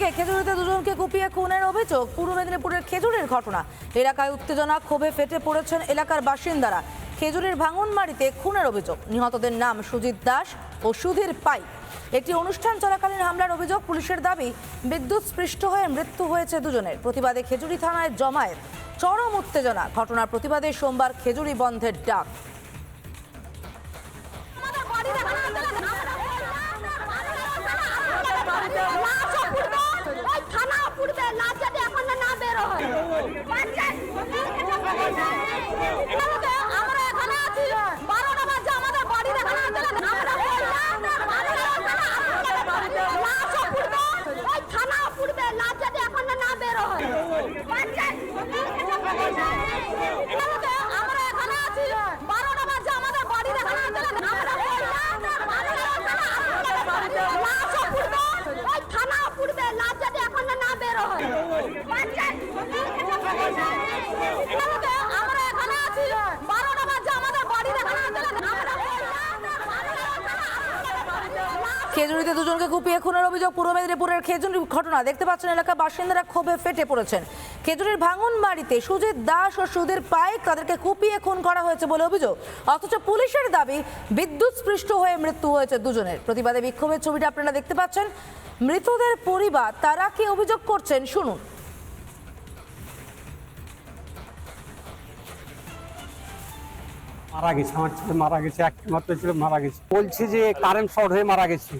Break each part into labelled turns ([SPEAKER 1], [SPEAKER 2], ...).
[SPEAKER 1] অন্যদিকে খেজুরিতে দুজনকে কুপিয়ে খুনের অভিযোগ। পূর্ব মেদিনীপুরের খেজুরির ঘটনা। এলাকায় উত্তেজনা ক্ষোভে ফেটে পড়েছেন এলাকার বাসিন্দারা। খেজুরির ভাঙনবাড়িতে খুনের অভিযোগ। নিহতদের নাম সুজিত দাস ও সুধীর পাই। একটি অনুষ্ঠান চলাকালীন হামলার অভিযোগ পুলিশের দাবি, বিদ্যুৎ স্পৃষ্ট হয়ে মৃত্যু হয়েছে দুজনের। প্রতিবাদে খেজুরি থানায় জমায়েত। চরম উত্তেজনা। ঘটনার প্রতিবাদে সোমবার খেজুরি বন্ধের ডাক।
[SPEAKER 2] আমাদের বাড়ি দেখানো হচ্ছে না। লাশও পুড়বে, ওই থানাও পুড়বে, লাশ যাতে এখন না বের হয়। এখানে আমরা এখানে আছি, বারোটা বাজে আমাদের বাড়ি দেখানো হচ্ছে না। আমরা লাশও পুড়বে, ওই থানাও পুড়বে, লাশ যাতে এখন না বের হয়। এখানে আমরা এখানে আছি, বারোটা বাজে আমাদের বাড়ি দেখানো হচ্ছে না। আমরা লাশও পুড়বে, ওই থানাও পুড়বে, লাশ যাতে
[SPEAKER 1] খেজুরিতে দুজনকে কুপিয়ে খুনের অভিযোগ পূর্ব মেদিনীপুরের খেজুরি ঘটনা। দেখতে পাচ্ছেন, এলাকার বাসিন্দারা ক্ষোভে ফেটে পড়েছেন। খেজুরির ভাঙন বাড়িতে সুজিত দাস ও সুধীর পাইক তাদেরকে কুপিয়ে খুন করা হয়েছে বলে অভিযোগ। অথচ পুলিশের দাবি বিদ্যুৎ স্পৃষ্ট হয়ে মৃত্যু হয়েছে দুজনের। প্রতিবাদে বিক্ষোভের ছবিটা আপনারা দেখতে পাচ্ছেন। মৃতদের পরিবার তারা কি অভিযোগ করছেন? শুনুন।
[SPEAKER 3] মারা গেছে আমার ছেলে মারা গেছে একমাত্র ছিল মারা গেছে। বলছে যে কারেন্ট শর্ট হয়ে মারা গেছে।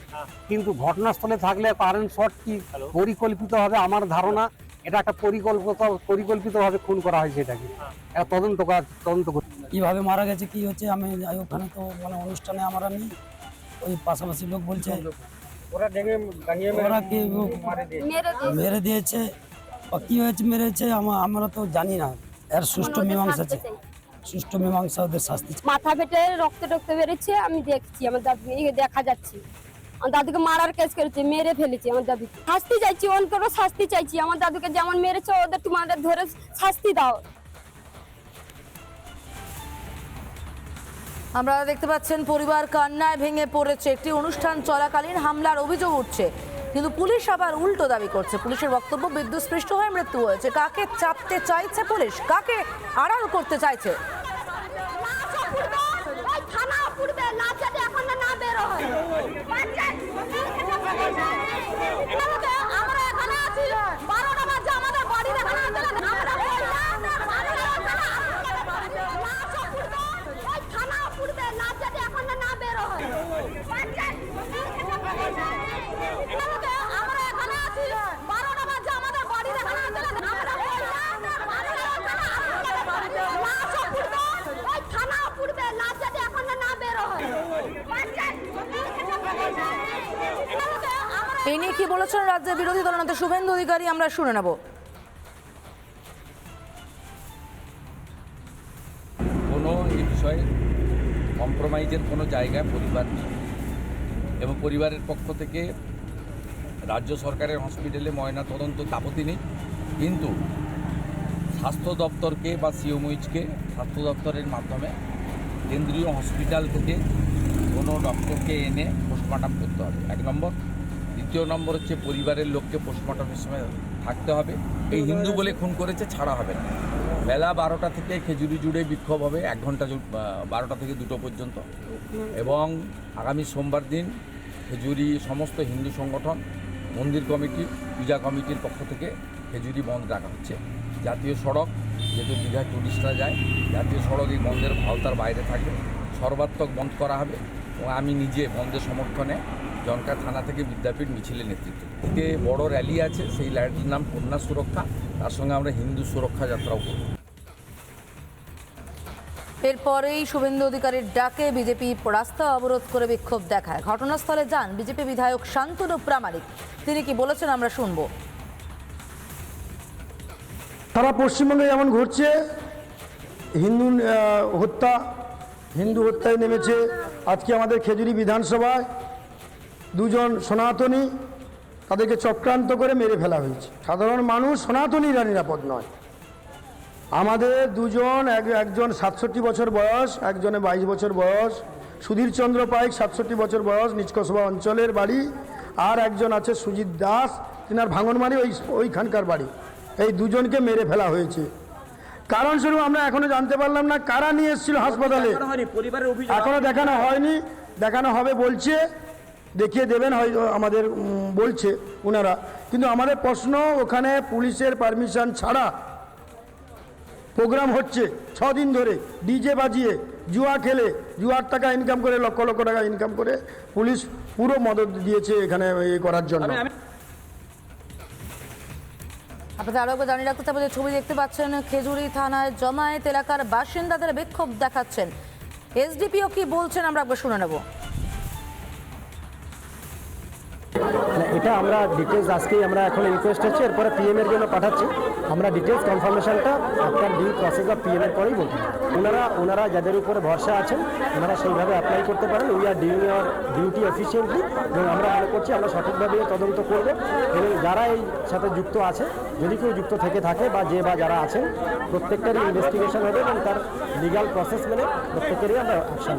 [SPEAKER 3] কিন্তু ঘটনাস্থলে থাকলে কারেন্ট শর্ট কি পরিকল্পিত হবে আমার ধারণা? এটা একটা পরিকল্পিত পরিকল্পিতভাবে খুন করা হয়েছে এটাকে। এটা তদন্ত করা তদন্ত।
[SPEAKER 4] কীভাবে মারা গেছে কি হচ্ছে? আমি যাই ওখানে তো মানে অনুষ্ঠানে আমরা নেই। ওই পাশাপাশি লোক বলছে ওরা কি মেরে দিয়েছে। কি হয়েছে মেরেছে? আমা- আমরা তো জানি না। এর সুষ্ঠু মীমাংসা আছে। সুষ্ঠু মীমাংসা ওদের শাস্তি
[SPEAKER 2] মাথা ফেটে রক্ত টক্ত বেরোচ্ছে আমি দেখছি আমার দাদুকে দেখা যাচ্ছে। আমার দাদুকে মারার কেস করেছে মেরে ফেলেছে আমার দাদুকে। শাস্তি চাইছি অনকেরও শাস্তি চাইছি। আমার দাদুকে যেমন মেরেছে ওদের তোমাদের ধরে শাস্তি দাও।
[SPEAKER 1] আমরা দেখতে পাচ্ছেন পরিবার কান্নায় ভেঙে পড়েছে। একটি অনুষ্ঠান চলাকালীন হামলার অভিযোগ উঠছে। কিন্তু পুলিশ আবার উল্টো দাবি করছে। পুলিশের বক্তব্য, বিদ্যুৎস্পৃষ্ট হয়ে মৃত্যু হয়েছে। কাকে চাপতে চাইছে পুলিশ? কাকে আড়াল করতে চাইছে
[SPEAKER 2] লাশও পুড়বে, ওই থানাও পুড়বে, লাশ যাতে এখন না বের হয়। এখানে আমরা এখানে আছি, বারোটা বাজে আমাদের বাড়ি দেখানো হচ্ছে না। আমরা লাশও পুড়বে, ওই থানাও পুড়বে, লাশ যাতে এখন না বের হয়। এখানে আমরা এখানে আছি, বারোটা বাজে আমাদের বাড়ি দেখানো হচ্ছে না। আমরা লাশও পুড়বে, ওই থানাও পুড়বে, লাশ যাতে এখন না বের হয়। এখানে আমরা
[SPEAKER 1] এই নিয়ে কি বলেছেন রাজ্যের বিরোধী দলনেতা শুভেন্দু অধিকারী, আমরা শুনে নেব।
[SPEAKER 5] কোনো এই বিষয়ে কম্প্রোমাইজের কোনো জায়গায় পরিবার নেই। এবং পরিবারের পক্ষ থেকে রাজ্য সরকারের হসপিটালে ময়না তদন্ত আপত্তি নেই। কিন্তু স্বাস্থ্য দপ্তরকে বা সিওমইচকে স্বাস্থ্য দপ্তরের মাধ্যমে কেন্দ্রীয় হসপিটাল থেকে কোনো ডক্টরকে এনে পোস্টমর্টম করতে হবে। এক নম্বর। দ্বিতীয় নম্বর হচ্ছে পরিবারের লোককে পোস্টমর্টমের সময় থাকতে হবে। এই হিন্দু বলে খুন করেছে, ছাড়া হবে না। বেলা বারোটা থেকে খেজুরি জুড়ে বিক্ষোভ হবে, এক ঘণ্টা বারোটা থেকে দুটো পর্যন্ত। এবং আগামী সোমবার দিন খেজুরি সমস্ত হিন্দু সংগঠন, মন্দির কমিটি, পূজা কমিটির পক্ষ থেকে খেজুরি বন্ধ রাখা হচ্ছে। জাতীয় সড়ক, যেহেতু দীঘায় টুরিস্টরা যায়, জাতীয় সড়ক এই বন্ধের আওতার বাইরে থাকবে। সর্বাত্মক বন্ধ করা হবে। এবং আমি নিজে বন্ধের সমর্থনে জনকা থানা থেকে বিদ্যাপীঠ মিছিলের নেতৃত্ব। থেকে বড় র্যালি আছে সেই র্যালির নাম কন্যা সুরক্ষা। তার সঙ্গে আমরা হিন্দু সুরক্ষা যাত্রাও করব।
[SPEAKER 1] এরপরেই শুভেন্দু অধিকারীর ডাকে বিজেপি রাস্তা অবরোধ করে বিক্ষোভ দেখায়। ঘটনাস্থলে যান বিজেপি বিধায়ক শান্তনু প্রামাণিক। তিনি কি বলেছেন আমরা শুনব।
[SPEAKER 6] সারা পশ্চিমবঙ্গে যেমন ঘটছে হিন্দু আহ, হত্যা হিন্দু হত্যায় নেমেছে আজকে আমাদের খেজুরি বিধানসভায় দুজন সনাতনী তাদেরকে চক্রান্ত করে মেরে ফেলা হয়েছে। সাধারণ মানুষ সনাতনীরা নিরাপদ নয়। আমাদের দুজন এক একজন সাতষট্টি বছর বয়স একজনে বাইশ বছর বয়স সুধীর চন্দ্র পাইক সাতষট্টি বছর বয়স নিচকসভা অঞ্চলের বাড়ি আর একজন আছে সুজিত দাস তিনার ভাঙনমারি ওই ওইখানকার বাড়ি। এই দুজনকে মেরে ফেলা হয়েছে। কারণ স্বরূপ আমরা এখনও জানতে পারলাম না কারা নিয়ে এসেছিল হাসপাতালে। এখনও দেখানো হয়নি দেখানো হবে বলছে। দেখিয়ে দেবেন হয়তো আমাদের বলছে ওনারা কিন্তু আমাদের প্রশ্ন ওখানে পুলিশের পারমিশন ছাড়া প্রোগ্রাম হচ্ছে ছ দিন ধরে। ডিজে বাজিয়ে জুয়া খেলে জুয়ার টাকা ইনকাম করে লক্ষ লক্ষ টাকা ইনকাম করে পুলিশ পুরো মদত দিয়েছে এখানে এ করার জন্য।
[SPEAKER 1] আপনাদের আরও একবার জানিয়ে রাখতে চাই যে ছবি দেখতে পাচ্ছেন খেজুরি থানায় জমায়েত এলাকার বাসিন্দাদের বিক্ষোভ দেখাচ্ছেন। এসডিপিও কি বলছেন আমরা একবার শুনে নেব।
[SPEAKER 7] এটা আমরা ডিটেলস আজকেই আমরা এখন রিকোয়েস্ট হচ্ছে এরপরে পিএম এর জন্য পাঠাচ্ছি। আমরা ডিটেলস কনফার্মেশনটা আপনার ডিউ প্রসেস অফ পিএম এর পরেই বলব ওনারা ওনারা যাদের উপরে ভরসা আছেন, ওনারা সেইভাবে অ্যাপ্লাই করতে পারেন। We are doing our duty efficiently এবং আমরা মনে করছি আমরা সঠিকভাবে তদন্ত করব। এবং যারা এই সাথে যুক্ত আছে, যদি কেউ যুক্ত থেকে থাকে বা যে বা যারা আছেন, প্রত্যেকটারই ইনভেস্টিগেশন হবে এবং তার লিগাল প্রসেস মেনে প্রত্যেকেরই আমরা অ্যাকশন